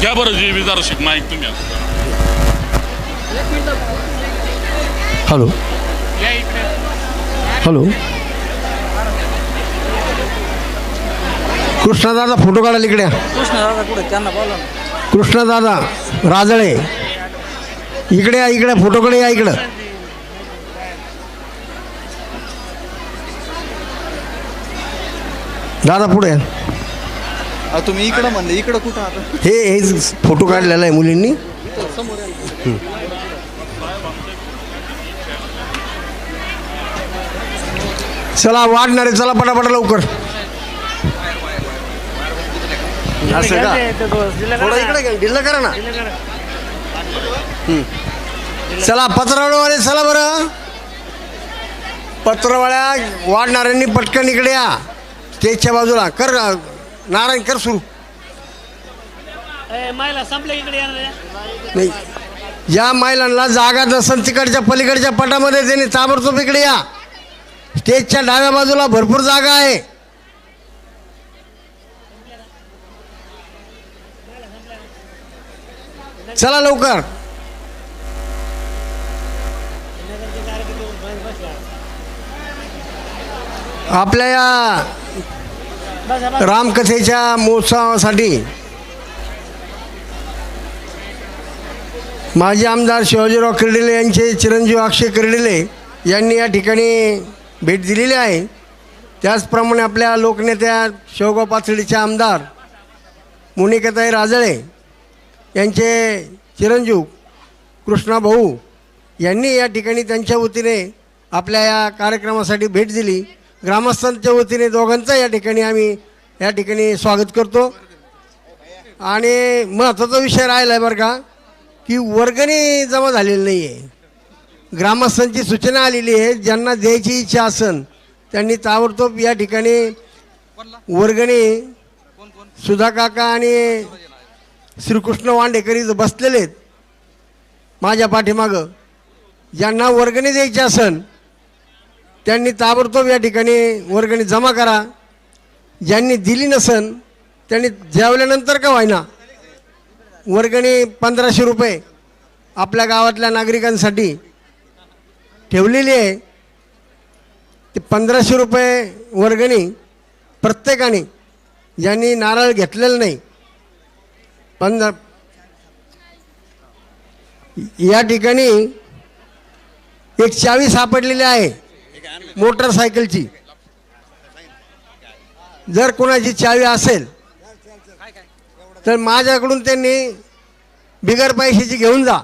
घ्या बरं जे जरा शिक माहीत तुम्ही. हॅलो. हॅलो. कृष्णादादा फोटो काढायला इकडे. कृष्णदादा कुठे? त्यांना बोला कृष्णदादा राजळे. इकडे या इकडे फोटोकडे या इकडं. दादा पुढे. अहो, तुम्ही इकडं म्हणले इकडं कुठं आता? हे हे फोटो काढलेला आहे मुलींनी. चला वाढणारे चला पटापट लवकर. असं का? थोडं इकडे घ्या, ढिल्लं करा ना. हं. चला पत्रवाळे चला बरं. पत्रवाळ्या वाढणाऱ्यांनी पटकन इकडे या. स्टेजच्या बाजूला कर नारायण कर सुरू. मायला संपलं इकडे येणार नाही. ज्या महिलांना जागा नसेल तिकडच्या पलीकडच्या पटामध्ये त्यांनी ताबडतोब इकडे या. स्टेजच्या डाव्या बाजूला भरपूर जागा आहे. चला लवकर. आपल्या या रामकथेच्या महोत्सवासाठी माजी आमदार शिवाजीराव कर्डिले यांचे चिरंजीव अक्षय कर्डिले यांनी या ठिकाणी भेट दिलेली आहे. त्याचप्रमाणे आपल्या लोकनेत्या शेवगाव पाथर्डीचे आमदार मुनिकताई राजळे यांचे चिरंजीव कृष्णा भाऊ यांनी या ठिकाणी त्यांच्या वतीने आपल्या या कार्यक्रमासाठी भेट दिली. ग्रामस्थांच्या वतीने दोघांचं या ठिकाणी आम्ही या ठिकाणी स्वागत करतो. आणि महत्त्वाचा विषय राहिला आहे बरं का की वर्गणी जमा झालेली नाही आहे ग्रामस्थांची सूचना आलेली आहे ज्यांना द्यायची इच्छा असन त्यांनी ताबडतोब या ठिकाणी वर्गणी सुधा काका आणि श्रीकृष्ण वांडेकरी बसलेले आहेत. माझ्या पाठीमागं. ज्यांना वर्गणी द्यायची असन त्यांनी ताबडतोब या ठिकाणी वर्गणी जमा करा. ज्यांनी दिली नसन त्यांनी जेवल्यानंतर का व्हायना वर्गणी पंधराशे रुपये आपल्या गावातल्या नागरिकांसाठी ठेवलेली आहे. ते पंधराशे रुपये वर्गणी प्रत्येकाने ज्यांनी नारळ घेतलेलं नाही पंधरा या ठिकाणी एक चावी सापडलेली आहे. मोटरसायकलची. जर कोणाची चावी असेल तर माझ्याकडून त्यांनी बिगर पैशाची घेऊन जा.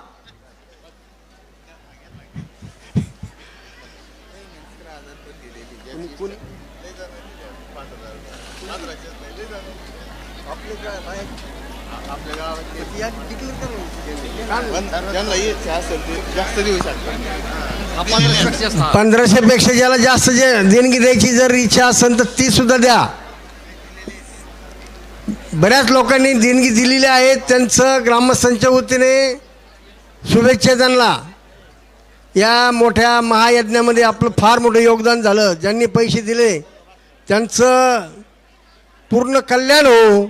त्यांना? इच्छा असेल ते जास्त देऊ शकतात पंधराशे पेक्षा ज्याला जास्त जे देणगी द्यायची जर इच्छा असेल तर ती सुद्धा द्या. बऱ्याच लोकांनी देणगी दिलेली आहे त्यांचं ग्रामस्थांच्या वतीने शुभेच्छा त्यांना. या मोठ्या महायज्ञामध्ये आपलं फार मोठं योगदान झालं. ज्यांनी पैसे दिले त्यांचं पूर्ण कल्याण हो.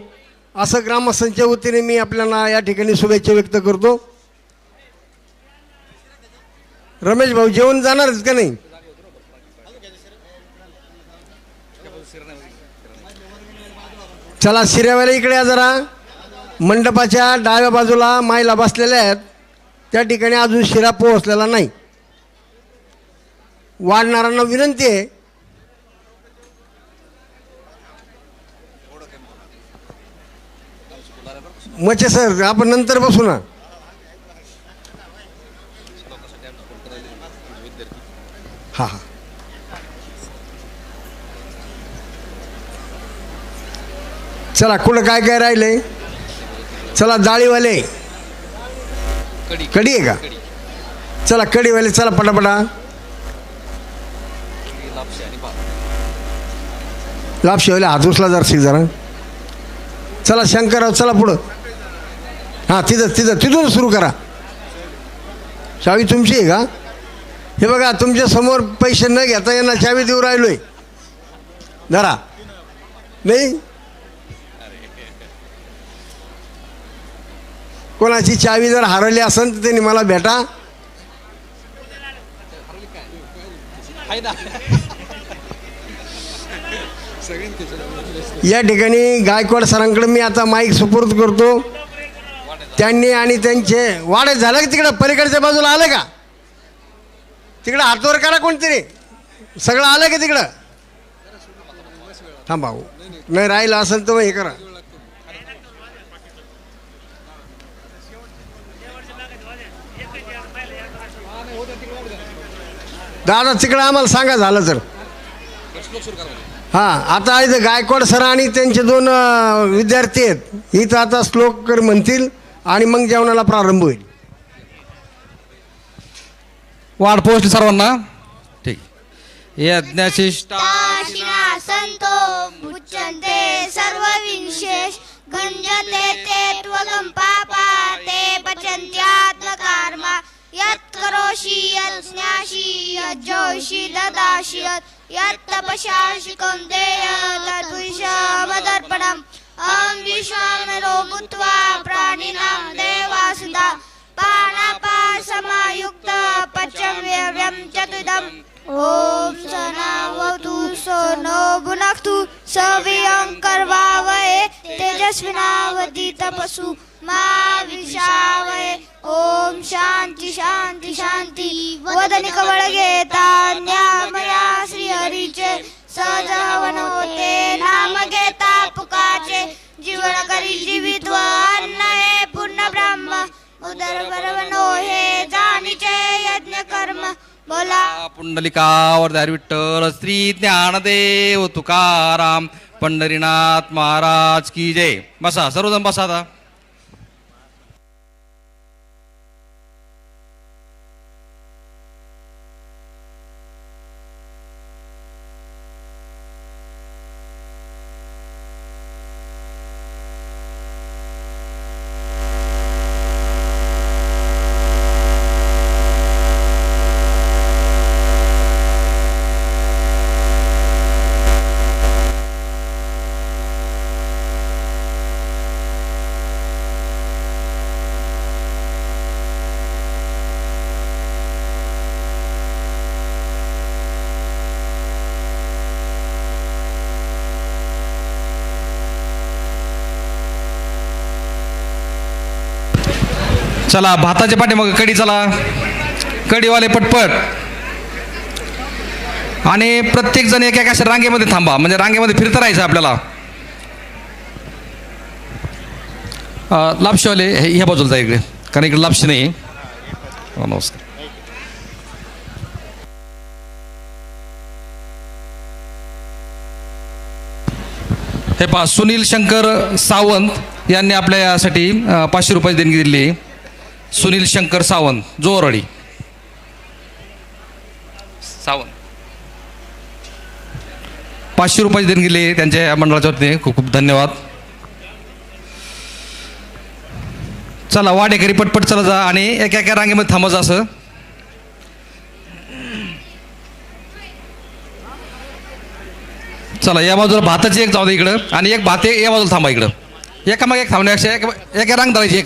असं ग्रामस्थांच्या वतीने मी आपल्याला या ठिकाणी शुभेच्छा व्यक्त करतो. रमेश भाऊ जेवण जाणारच का नाही? चला शिऱ्यावाला इकडे या जरा. मंडपाच्या डाव्या बाजूला मायला बसलेल्या आहेत. त्या ठिकाणी अजून शिरा पोहोचलेला नाही. वाढणाऱ्यांना विनंती आहे मचे सर आपण नंतर बसू ना. हा हा. चला कुठं काय काय राहिलंय? चला जाळीवाले. कढी आहे का? चला कढीवाले चला पटापटा. लापशेवाले हात उचला जरा जरा. चला शंकरराव चला पुढं. हां तिथं तिथं तिथून सुरू करा. चावी तुमची आहे का? हे बघा तुमच्यासमोर पैसे न घेता यांना चावी देऊ राहिलो आहे धरा. नाही? कोणाची चावी जर हरवली असेल तर त्यांनी मला भेटा. या ठिकाणी गायकवाड सरांकडे मी आता माईक सुपूर्द करतो. त्यांनी आणि त्यांचे वाढ झालं की तिकडं पलीकडच्या बाजूला आलं का? तिकडं हातवर करा कोणतरी. सगळं आलं का तिकडं? थांबा हो. नाही राहिलं असेल तर हे करा. दादा तिकडं आम्हाला सांगा झालं तर. हां आता इथं गायकवाड सर आणि त्यांचे दोन विद्यार्थी आहेत. इथं आता श्लोक कर म्हणतील. आणि मग जेवणाला प्रारंभ होईल. वाढ पोहोचली सर्वांना. ठीक. यज्ञशिष्टा शिना संतो मुच्यन्ते सर्व विशेष गंजते ते त्वगं पापा ते पचन्त्यात्मकार्मा. यत् करोषि यत् स्न्यासि यत् जोषि ददासि यत् तपस्यासि कौन्तेय तद्विषमदर्पणम् अहं विश्वामरो भूत्वा प्राणिनां देवासुदा। पानापासमायुक्त पचव्यव्यं चतुदम्। ॐ सनावतु सोनो भुनक्तु सवियं कर्वावये तेजस्विनावतीतपसु मा विषावये ॐ शान्ति शान्ति शान्ति। वदनि कवळगेता न्यामया श्रीहरीचे। सहजवन ते नाम घेता जीवन करी जीवित्व अन्न हे पूर्ण ब्रह्म. उदर बरवनो हे जाणीचे यज्ञ कर्म. बोला. पुंडलिकावर हरी विठ्ठल श्री ज्ञानदेव तुकाराम पंढरीनाथ महाराज की जय. बसा सर्वजण बसा आता. चला भाताच्या पाठीमागे कडी चला. कडीवाले पटपट. आणि प्रत्येक जण एक अशा रांगेमध्ये थांबा म्हणजे रांगेमध्ये फिरता राहायचं आपल्याला. लापशीवाले हे ह्या बाजूला जा इकडे कारण इकडे लापशी नाही. नमस्कार. हे पहा सुनील शंकर सावंत यांनी आपल्या यासाठी पाचशे रुपये देणगी दिली. आहे. सुनील शंकर सावंत जोरळी सावंत. पाचशे रुपये देऊन गेले त्यांच्या या मंडळाच्या वतीने. खूप खूप धन्यवाद. चला वाडेकरी पटपट चला जा आणि एका एका रांगेमध्ये थांबा जा असं. चला या बाजूला भाताची एक जाऊ दे इकडं. आणि एक भात या बाजूला थांबा इकडं. एका मग एक थांबण्यापेक्षा एक एका रांग धरायची एक